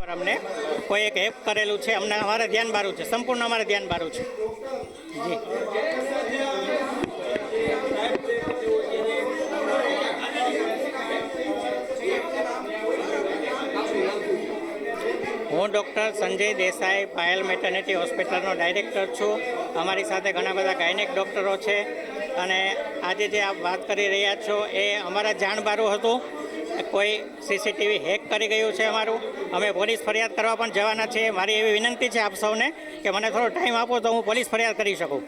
પર અમને કોઈ એક હેલ્પ કરેલું છે. અમને અમારે ધ્યાન બારું છે. સંપૂર્ણ અમારે ધ્યાન બારું છે. જી. હું ડૉક્ટર સંજય દેસાઈ, પાયલ મેટર્નિટી હોસ્પિટલનો ડાયરેક્ટર છું. અમારી સાથે ઘણા બધા ગાયનેક ડૉક્ટરો છે. અને આજે જે આપ વાત કરી રહ્યા છો એ અમારા જાણબારું હતું. કોઈ સીસીટીવી હેક કરી ગયું છે અમારું. અમે પોલીસ ફરિયાદ કરવા પણ જવાના છીએ. મારી એવી વિનંતી છે આપ સૌને કે મને થોડો ટાઈમ આપો તો હું પોલીસ ફરિયાદ કરી શકું.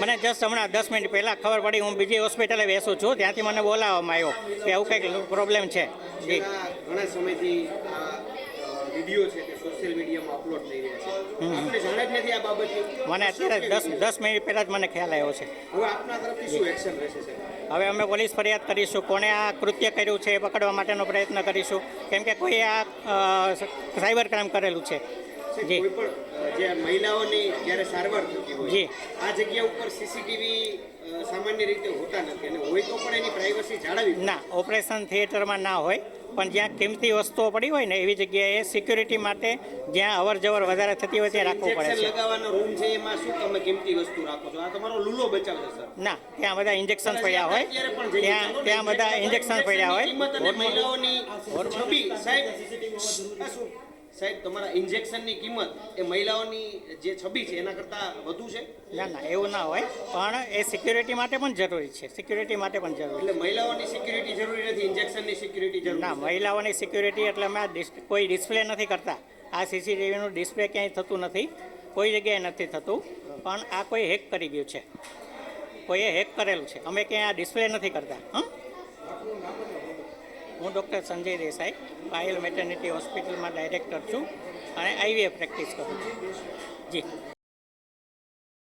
મને જસ્ટ હમણાં દસ મિનિટ પહેલાં ખબર પડી હું બીજી હોસ્પિટલે બેસું છું. ત્યાંથી મને બોલાવવામાં આવ્યો કે આવું કંઈક પ્રોબ્લેમ છે. જી. ઘણા સમયથી વીડિયો છે તે સોશિયલ મીડિયામાં અપલોડ થઈ રહ્યા છે. આપણે જાણે જ નથી આ બાબતની? મને અત્યારે દસ દસ મિનિટ પહેલાં જ મને ખ્યાલ આવ્યો છે. હવે આપના તરફથી શું એક્શન રહેશે સાહેબ? હવે અમે પોલીસ ફરિયાદ કરીશું. કોણે આ કૃત્ય કર્યું છે એ પકડવા માટેનો પ્રયત્ન કરીશું. કેમ કે કોઈ આ સાયબર ક્રાઇમ કરેલું છે. સાહેબ, કોઈ પણ જે મહિલાઓની જ્યારે સારવાર થતી હોય. આ જગ્યા ઉપર સીસીટીવી સામાન્ય રીતે હોતા નથી અને હોય તો પણ એની પ્રાઇવસી જાળવવી ના ઓપરેશન થિયેટરમાં ના હોય પણ જ્યાં કિંમતી વસ્તુઓ પડી હોય ને એવી જગ્યાએ સિક્યુરિટી માટે જ્યાં અવર જવર વધારે થતી હોય ત્યાં રાખવું પડે છે. લગાવવાનો રૂમ છે એમાં શું તમે કિંમતી વસ્તુ રાખો છો? આ તમારો લૂલો બચાવશે સર. ના ત્યાં બધા ઇન્જેક્શન પડ્યા હોય. ત્યાં ત્યાં બધા ઇન્જેક્શન પડ્યા હોય. મહિલાઓની છબી સાહેબ શું? સાહેબ તમારા ઇન્જેક્શનની કિંમત એ મહિલાઓની જે છબી છે એના કરતાં વધુ છે? ના ના એવું ના હોય. પણ એ સિક્યુરિટી માટે પણ જરૂરી છે. સિક્યુરિટી માટે પણ જરૂરી એટલે મહિલાઓની સિક્યુરિટી જરૂરી નથી ઇન્જેક્શનની સિક્યુરિટી જરૂરી ના મહિલાઓની સિક્યુરિટી એટલે અમે કોઈ ડિસ્પ્લે નથી કરતા. આ સીસીટીવીનું ડિસ્પ્લે ક્યાંય થતું નથી. કોઈ જગ્યાએ નથી થતું. પણ આ કોઈ હેક કરી ગયું છે. કોઈએ હેક કરેલું છે. અમે ક્યાંય આ ડિસ્પ્લે નથી કરતા. હં હું ડૉક્ટર સંજય દેસાઈ, પાયલ મેટર્નિટી હોસ્પિટલમાં ડાયરેક્ટર છું અને આઈવીએફ પ્રેક્ટિસ કરું છું. જી.